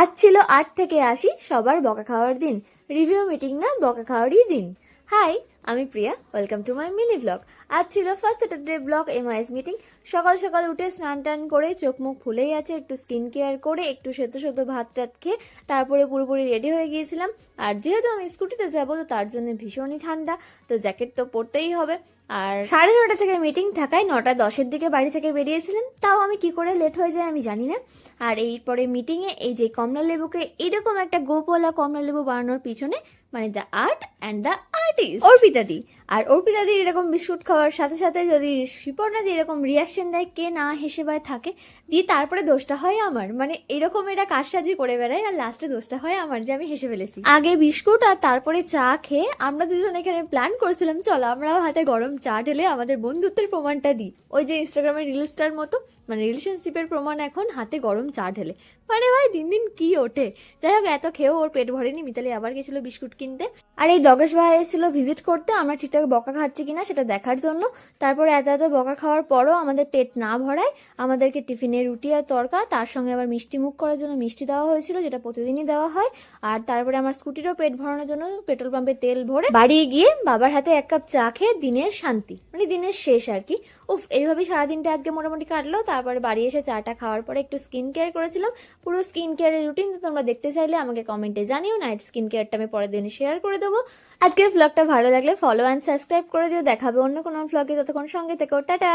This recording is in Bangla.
আজ ছিল আট থেকে আশি সবার বকা খাওয়ার দিন। রিভিউ মিটিং না, বকা খাওয়ারই দিন। হাই আমি Priya. Welcome to my mini blog আজ ছিল first Saturday blog MIS meeting সকাল সকাল উঠে স্নান টান করে চোখ মুখ ফুলেই আছে, একটু স্কিন কেয়ার করে, একটু সেদ্ধ সেদ্ধ ভাত টাত খেয়ে তারপরে পুরোপুরি রেডি হয়ে গিয়েছিলাম। আর যেহেতু আমি স্কুটিতে যাব, তো তার জন্য ভীষণই ঠান্ডা, তো জ্যাকেট তো পরতেই হবে। আর সাড়ে নটা থেকে মিটিং থাকায় নটা দশের দিকে বাড়ি থেকে বেরিয়েছিলাম। তাও আমি কি করে লেট হয়ে যায় আমি জানি না। আর এই এরপরে মিটিংয়ে এই যে কমলা লেবুকে, এরকম একটা গোপলা কমলা লেবু বানানোর পিছনে মানে the art and the artist অর্পিতাদি আর অর্পিতাদি এরকম বিস্কুট খাওয়ার সাথে সাথে যদি সুপর্ণাদি এরকম রিয়াকশন দেয়, কে না হেসে বায় থাকে, দিয়ে তারপরে দোষটা হয় আমার। মানে এরকম এরা কাজসাজি করে বেড়ায় আর লাস্টে দোষটা হয় আমার যে আমি হেসে ফেলেছি। আগে বিস্কুট আর তারপরে চা খেয়ে আমরা দুজন এখানে প্ল্যান করছিলাম, চলো আমরাও হাতে গরম চা ঢেলে আমাদের বন্ধুত্বের প্রমাণটা দিই। ওই যে ইনস্টাগ্রামের রিলসটার মতো মানে রিলেশনশিপের প্রমাণ এখন হাতে গরম চা ঢেলে। মানে ভাই দিন দিন কি ওঠে? যাই হোক, এত খেয়েও ওর পেট ভরেনি, মিতালি আবার গেছিল বিস্কুট কিনতে। আর এই দগেশ ভাই এসেছিল ভিজিট করতে, আমরা ঠিকঠাক বকা খাচ্ছি কিনা সেটা দেখার জন্য। তারপরে এত এত বকা খাওয়ার পরও আমাদের পেট না ভরায়, আমাদেরকে টিফিনে রুটি আর তরকা, তার সঙ্গে আবার মিষ্টি মুখ করার জন্য মিষ্টি দেওয়া হয়েছিল, যেটা প্রতিদিনই দেওয়া হয়। আর তারপরে আমার স্কুটিরও পেট ভরানোর জন্য পেট্রোল পাম্পে তেল ভরে বাড়ি গিয়ে বাবার হাতে এক কাপ চা খেয়ে দিনের শান্তি মানে দিনের শেষ আর কি। উফ এইভাবেই সারাদিনটা আজকে মোটামুটি কাটলো। তারপরে বাড়ি এসে চাটা খাওয়ার পরে একটু স্কিন কেয়ার করেছিলাম। পুরো স্কিন কেয়ারের রুটিন তোমরা দেখতে চাইলে আমাকে কমেন্টে জানিও। নাইট স্কিন কেয়ারটা আমি পরের দিন শেয়ার করে দেবো। আজকের ব্লগটা ভালো লাগলে ফলো অ্যান্ড সাবস্ক্রাইব করে দিও। দেখাবে অন্য কোনো ব্লগে ততক্ষণ সঙ্গে থেকো টাটা!